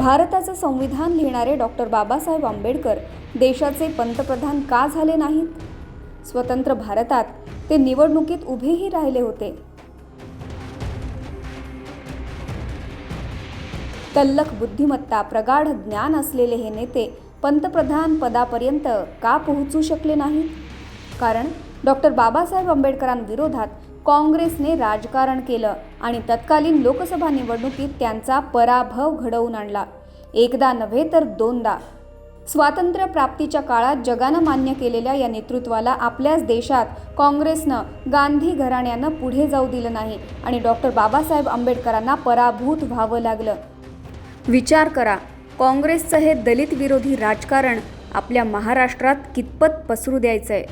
भारताचं संविधान लिहिणारे डॉक्टर बाबासाहेब आंबेडकर देशाचे पंतप्रधान का झाले नाहीत? स्वतंत्र भारतात ते निवडणुकीत उभेही राहिले होते. तल्लख बुद्धिमत्ता प्रगाढ ज्ञान असलेले हे नेते पंतप्रधान पदापर्यंत का पोहोचू शकले नाहीत? कारण डॉक्टर बाबासाहेब आंबेडकरांविरोधात काँग्रेसने राजकारण केलं आणि तत्कालीन लोकसभा निवडणुकीत त्यांचा पराभव घडवून आणला. एकदा नव्हे तर दोनदा. स्वातंत्र्य प्राप्तीच्या काळात जगानं मान्य केलेल्या या नेतृत्वाला आपल्याच देशात काँग्रेसनं गांधी घराण्यानं पुढे जाऊ दिलं नाही आणि डॉक्टर बाबासाहेब आंबेडकरांना पराभूत व्हावं लागलं. विचार करा काँग्रेसचं हे दलित विरोधी राजकारण आपल्या महाराष्ट्रात कितपत पसरू द्यायचं आहे